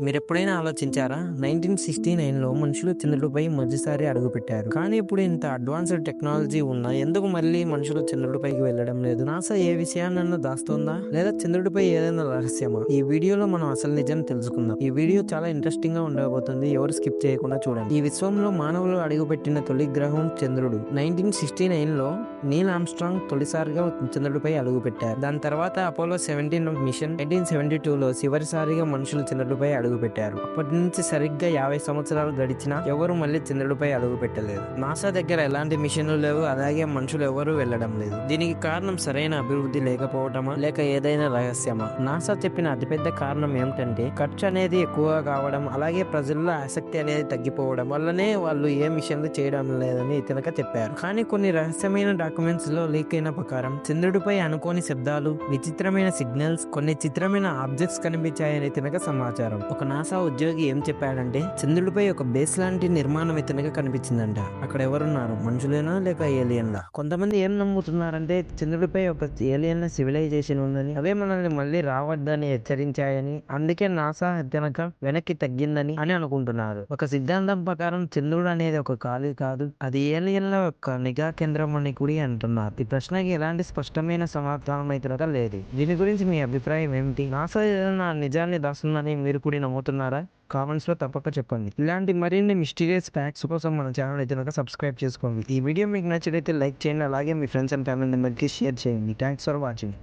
మీరు ఎప్పుడైనా ఆలోచించారా? నైన్టీన్ సిక్స్టీ నైన్లో మనుషులు చంద్రుడిపై మొదటిసారి అడుగుపెట్టారు. కానీ ఇప్పుడు ఇంత అడ్వాన్స్డ్ టెక్నాలజీ ఉన్నా ఎందుకు మళ్ళీ మనుషులు చంద్రుడిపైకి వెళ్ళడం లేదు? నాసా ఏ విషయాన్నైనా దాస్తుందా? లేదా చంద్రుడిపై ఏదైనా రహస్యమా? ఈ వీడియోలో మనం అసలు నిజం తెలుసుకుందాం. ఈ వీడియో చాలా ఇంట్రెస్టింగ్గా ఉండబోతుంది. ఎవరు స్కిప్ చేయకుండా చూడండి. ఈ విశ్వంలో మానవులు అడుగుపెట్టిన తొలి గ్రహం చంద్రుడు. నైన్టీన్ సిక్స్టీ నైన్లో నీల్ ఆమ్స్ట్రాంగ్ తొలిసారిగా చంద్రుడిపై అడుగుపెట్టారు. దాని తర్వాత Apollo seventeen mission nineteen seventy two లో చివరిసారిగా మనుషులు చంద్రుడిపై అడుగుపెట్టారు. అప్పటి నుంచి సరిగ్గా యాభై సంవత్సరాలు గడిచినా ఎవరు మళ్ళీ చంద్రుడిపై అడుగు పెట్టలేదు నాసా దగ్గర ఎలాంటి మిషన్లు లేవు అలాగే మనుషులు ఎవరు వెళ్ళడం లేదు. దీనికి కారణం సరైన అభివృద్ధి లేకపోవటమా లేక ఏదైనా రహస్యమా? నాసా చెప్పిన అతిపెద్ద కారణం ఏమిటంటే ఖర్చు అనేది ఎక్కువగా కావడం అలాగే ప్రజల్లో ఆసక్తి అనేది తగ్గిపోవడం వల్లనే వాళ్ళు ఏ మిషన్లు చేయడం లేదని ఇతనక చెప్పారు. కానీ కొన్ని రహస్యమైన డాక్యుమెంట్స్లో లీక్ అయిన ప్రకారం చంద్రుడిపై అనుకోని శబ్దాలు విచిత్రమైన సిగ్నల్స్ కొన్ని చిత్రమైన ఆబ్జెక్ట్స్ కనిపించాయని తినక సమాచారం. ఒక నాసా ఉద్యోగి ఏం చెప్పాడంటే చంద్రుడిపై ఒక బేస్ లాంటి నిర్మాణం ఇతనిగా కనిపించిందంట. అక్కడ ఎవరున్నారు? మనుషులేనా లేక ఏలియన్లా? కొంతమంది ఏం నమ్ముతున్నారంటే చంద్రుడిపై ఒక ఏలియన్ల సివిలైజేషన్ ఉందని అవే మనల్ని మళ్ళీ రావద్దని హెచ్చరించాయని అందుకే నాసా ఇతనక వెనక్కి తగ్గిందని అని అనుకుంటున్నారు. ఒక సిద్ధాంతం ప్రకారం చంద్రుడు అనేది ఒక ఖాళీ కాదు అది ఏలియన్ల యొక్క నిఘా కేంద్రం అని కూడా అంటున్నారు. ఈ ప్రశ్నకి ఎలాంటి స్పష్టమైన సమాధానం అయితే లేదు. దీని గురించి మీ అభిప్రాయం ఏమిటి? నాసా ఏదైనా నిజాన్ని దాస్తుందని మీరు కూడా నమ్ముతున్నారా? కామెంట్స్లో తప్పక చెప్పండి. ఇలాంటి మరిన్ని మిస్టీరియస్ ఫ్యాక్ట్స్ కోసం మన ఛానల్ అయితే కనుక సబ్స్క్రైబ్ చేసుకోండి. ఈ వీడియో మీకు నచ్చినైతే లైక్ చేయండి. అలాగే మీ ఫ్రెండ్స్ అండ్ ఫ్యామిలీ మెంబర్కి షేర్ చేయండి. Thanks for watching.